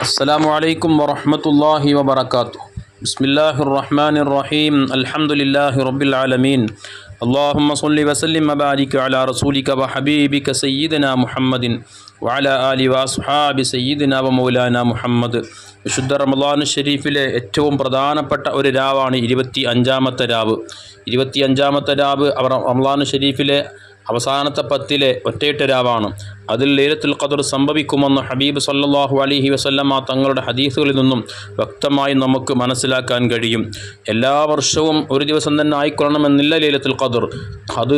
السلام عليكم ورحمة الله وبركاته بسم الله الرحمن الرحيم الحمد لله رب العالمين اللهم صل وسلم وبارك على رسولك وحبيبك سيدنا محمد وعلى آله وأصحاب سيدنا ومولانا محمد വിശുദ്ധ റമദാൻ ഷെരീഫിലെ ഏറ്റവും പ്രധാനപ്പെട്ട ഒരു രാവാണ് ഇരുപത്തി അഞ്ചാമത്തെ രാവ് ഇരുപത്തി അഞ്ചാമത്തെ രാവ് അവർ റമദാൻ ഷെരീഫിലെ അവസാനത്തെ പത്തിലെ ഒറ്റയിട്ട രാവാണ് അതിൽ ലൈലത്തുൽ ഖദർ സംഭവിക്കുമെന്ന് ഹബീബ് സല്ലല്ലാഹു അലൈഹി വസല്ലമ തങ്ങളുടെ ഹദീസുകളിൽ നിന്നും വ്യക്തമായി നമുക്ക് മനസ്സിലാക്കാൻ കഴിയും. എല്ലാ വർഷവും ഒരു ദിവസം തന്നെ ആയിക്കൊള്ളണമെന്നില്ല ലൈലത്തുൽ ഖദർ. അത്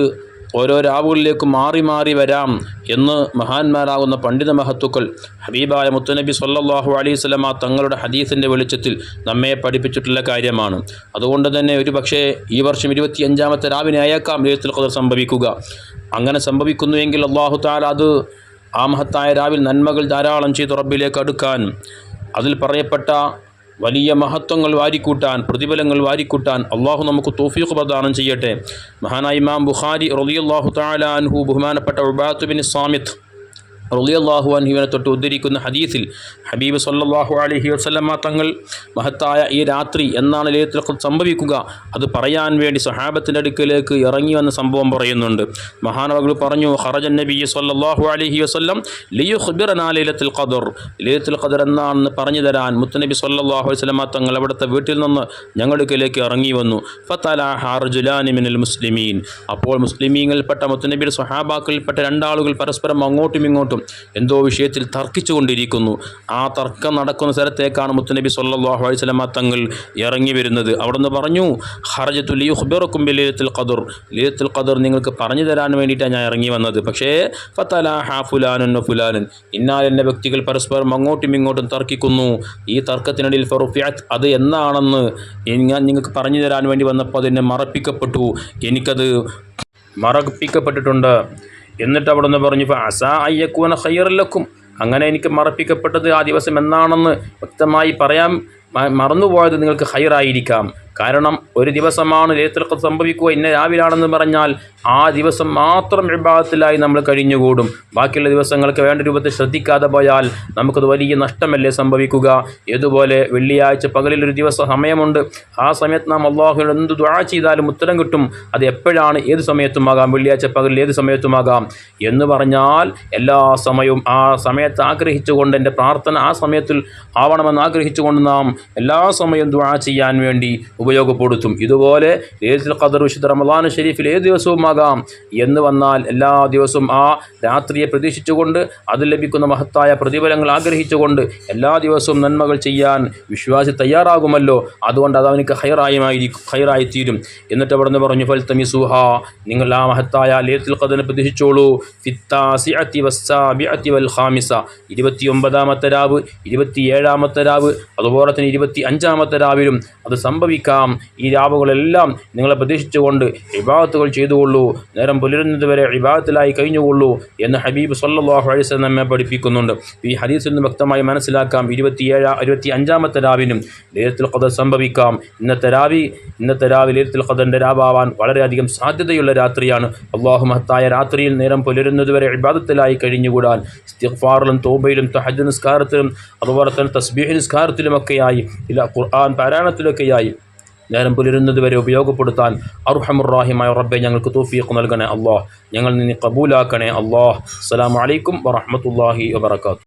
ഓരോ രാവുകളിലേക്ക് മാറി മാറി വരാം എന്ന് മഹാന്മാരാകുന്ന പണ്ഡിത മഹത്തുക്കൾ ഹബീബായ മുത്തുനബി സല്ലല്ലാഹു അലൈഹി സ്വലമ തങ്ങളുടെ ഹദീസിന്റെ വെളിച്ചത്തിൽ നമ്മെ പഠിപ്പിച്ചിട്ടുള്ള കാര്യമാണ്. അതുകൊണ്ട് തന്നെ ഒരു പക്ഷേ ഈ വർഷം ഇരുപത്തി അഞ്ചാമത്തെ രാവിനെ അയക്കാം ലൈലത്തുൽ ഖദർ സംഭവിക്കുക. അങ്ങനെ സംഭവിക്കുന്നുവെങ്കിൽ അള്ളാഹു താല അത് ആ മഹത്തായ രാവിൽ നന്മകൾ ധാരാളം ചെയ്ത് റബ്ബിലേക്ക് അടുക്കാൻ അതിൽ പറയപ്പെട്ട വലിയ മഹത്വങ്ങൾ വാരിക്കൂട്ടാൻ പ്രതിഫലങ്ങൾ വാരിക്കൂട്ടാൻ അള്ളാഹു നമുക്ക് തോഫീഖ് പ്രദാനം ചെയ്യട്ടെ. മഹാനായി ഇമാം ബുഖാരി റളിയല്ലാഹു തആല അൻഹു ബഹുമാനപ്പെട്ട ഉബാത്തുബിൻ സാമിത്ത് റളിയല്ലാഹു അൻഹുവിനെ തൊട്ട് ഉദ്ധരിക്കുന്ന ഹദീസിൽ ഹബീബ് സല്ലല്ലാഹു അലൈഹി വസല്ലമ തങ്ങൾ മഹത്തായ ഈ രാത്രി എന്നാണ് ലൈലത്തുൽ ഖദർ സംഭവിക്കുക. അത് പറയാൻ വേണ്ടി സഹാബത്തിന്റെ അടുക്കലേക്ക് ഇറങ്ങി വന്ന സംഭവം പറയുന്നുണ്ട്. മഹാനവകൾ പറഞ്ഞു ഹറജൻ നബി സല്ലല്ലാഹു അലൈഹി വസല്ലം ലിയുഖ്ബിറനാ ലൈലത്തുൽ ഖദർ. ലൈലത്തുൽ ഖദർ എന്നാണെന്ന് പറഞ്ഞു തരാൻ മുത്തനബി സല്ലല്ലാഹു അലൈഹി വസല്ലമ തങ്ങൾ അവിടുത്തെ വീട്ടിൽ നിന്ന് ഞങ്ങളുടെക്കിലേക്ക് ഇറങ്ങി വന്നു. ഫതലാഹ ഹർജുലാനി മിനൽ മുസ്ലിമീൻ. അപ്പോൾ മുസ്ലിമീങ്ങളിൽപ്പെട്ട മുത്തനബിയുടെ സഹാബാക്കളിൽപ്പെട്ട രണ്ടാളുകൾ പരസ്പരം അങ്ങോട്ടും ഇങ്ങോട്ടും എന്തോ വിഷയത്തിൽ തർക്കിച്ചുകൊണ്ടിരിക്കുന്നു. ആ തർക്കം നടക്കുന്ന സ്ഥലത്തേക്കാണ് മുത്തുനബി സല്ലാഹു അലൈഹി വസല്ലമ തങ്ങൾ ഇറങ്ങി വരുന്നത്. അവിടുന്ന് പറഞ്ഞു ഹർജത്തു ലി ഖുബറക്കും ലീലത്തിൽ ഖദർ. ലീലത്തുൽ ഖദർ നിങ്ങൾക്ക് പറഞ്ഞു തരാൻ വേണ്ടിയിട്ടാണ് ഞാൻ ഇറങ്ങി വന്നത്. പക്ഷേ ഫതലാഹ ഫുലാനുൻ ഫുലാനൻ. ഇന്നാൽ എന്ന വ്യക്തികൾ പരസ്പരം അങ്ങോട്ടും ഇങ്ങോട്ടും തർക്കിക്കുന്നു. ഈ തർക്കത്തിനിടയിൽ ഫറുഫിയാത്ത് അത് എന്നാണെന്ന് ഞാൻ നിങ്ങൾക്ക് പറഞ്ഞു തരാൻ വേണ്ടി വന്നപ്പോൾ അതെന്നെ മറപ്പിക്കപ്പെട്ടു. എനിക്കത് മറപ്പിക്കപ്പെട്ടിട്ടുണ്ട്. എന്നിട്ട് അവിടെ നിന്ന് പറഞ്ഞു അസാ അയ്യക്കൂന ഹയ്യറല്ലക്കും അങ്ങനെ എനിക്ക് മറപ്പിക്കപ്പെട്ടത് ആ ദിവസം എന്നാണെന്ന് വ്യക്തമായി പറയാൻ മറന്നുപോയത് നിങ്ങൾക്ക് ഹൈറായിരിക്കാം കാരണം ഒരു ദിവസമാണ് ലേത്തിലൊക്കെ സംഭവിക്കുക ഇന്ന രാവിലാണെന്ന് പറഞ്ഞാൽ ആ ദിവസം മാത്രം വിഭാഗത്തിലായി നമ്മൾ കഴിഞ്ഞുകൂടും. ബാക്കിയുള്ള ദിവസങ്ങൾക്ക് വേണ്ട രൂപത്തിൽ ശ്രദ്ധിക്കാതെ പോയാൽ നമുക്കത് വലിയ നഷ്ടമല്ലേ സംഭവിക്കുക? ഇതുപോലെ വെള്ളിയാഴ്ച പകലിലൊരു ദിവസം സമയമുണ്ട്. ആ സമയത്ത് നാം അള്ളാഹുവിനോട് എന്ത് ദ്വാ ചെയ്താലും ഉത്തരം കിട്ടും. അത് എപ്പോഴാണ് ഏത് സമയത്തുമാകാം? വെള്ളിയാഴ്ച പകലിൽ ഏത് സമയത്തുമാകാം? എന്ന് പറഞ്ഞാൽ എല്ലാ സമയവും ആ സമയത്ത് ആഗ്രഹിച്ചുകൊണ്ട് എന്റെ പ്രാർത്ഥന ആ സമയത്തിൽ ആവണമെന്ന് ആഗ്രഹിച്ചുകൊണ്ട് നാം എല്ലാ സമയവും ദ്വാ ചെയ്യാൻ വേണ്ടി ഉപയോഗപ്പെടുത്തും. ഇതുപോലെ ലൈലത്തുൽ ഖദർ വിശുദ്ധ റമദാൻ ഷരീഫിൽ ഏത് ദിവസവുമാകാം എന്ന് വന്നാൽ എല്ലാ ദിവസവും ആ രാത്രിയെ പ്രതീക്ഷിച്ചുകൊണ്ട് അത് ലഭിക്കുന്ന മഹത്തായ പ്രതിഫലങ്ങൾ ആഗ്രഹിച്ചുകൊണ്ട് എല്ലാ ദിവസവും നന്മകൾ ചെയ്യാൻ വിശ്വാസി തയ്യാറാകുമല്ലോ. അതുകൊണ്ട് അത് അവനക്ക് ഹൈറായുമായിരിക്കും ഹൈറായിത്തീരും. എന്നിട്ട് അവിടെ നിന്ന് പറഞ്ഞു ഫൽ തമിസുഹ നിങ്ങൾ ആ മഹത്തായ ലൈലത്തുൽ ഖദറിനെ പ്രതീക്ഷിച്ചോളൂ. ഫിത്താസിഅത്തി വസ്സാബിഅത്തി വൽ ഖാമിസ ഇരുപത്തി ഒമ്പതാമത്തെ രാവ് ഇരുപത്തിയേഴാമത്തെ രാവ് അതുപോലെ തന്നെ ഇരുപത്തി അഞ്ചാമത്തെ രാവിലും അത് സംഭവിക്കാം ഈ രാവുകളെല്ലാം നിങ്ങളെ പ്രതീക്ഷിച്ചുകൊണ്ട് ഇബാദത്തുകൾ ചെയ്തുകൊള്ളൂ. നേരം പുലരുന്നതുവരെ ഇബാദത്തിലായി കഴിഞ്ഞുകൊള്ളൂ എന്ന് ഹബീബ് സല്ലല്ലാഹു അലൈഹി വസല്ലം നമ്മെ പഠിപ്പിക്കുന്നുണ്ട്. ഈ ഹദീസിൽ നിന്ന് വ്യക്തമായി മനസ്സിലാക്കാം. ഇരുപത്തിയേഴ ഇരുപത്തി അഞ്ചാമത്തെ രാവിനും ലൈലത്തുൽ ഖദർ സംഭവിക്കാം. ഇന്നത്തെ രാവി ഇന്നത്തെ രാവി ലൈലത്തുൽ ഖദറിന്റെ രാവാവാൻ വളരെയധികം സാധ്യതയുള്ള രാത്രിയാണ്. അള്ളാഹു മഹത്തായ രാത്രിയിൽ നേരം പുലരുന്നതുവരെ ഇബാദത്തിലായി കഴിഞ്ഞുകൂടാൻ ഇസ്തിഗ്ഫാറിലും തോബയിലും തഹജ് നിസ്കാരത്തിലും അതുപോലെ തന്നെ തസ്ബീഹ് നിസ്കാരത്തിലുമൊക്കെയായി. ഇല്ല ഖുർആൻ പാരായണത്തിലൊക്കെയായി. നേരം പുലരുന്നത് വരെ ഉപയോഗപ്പെടുത്താൻ അർഹമുറാഹിമായ റബ്ബെ ഞങ്ങൾക്ക് തൗഫീഖ് നൽകണേ അള്ളാഹ്. ഞങ്ങൾ നിന്നെ കബൂലാക്കണേ അള്ളാഹ്. അസ്സലാമു അലൈക്കും വറഹ്മത്തുള്ളാഹി വബറകാതുഹു.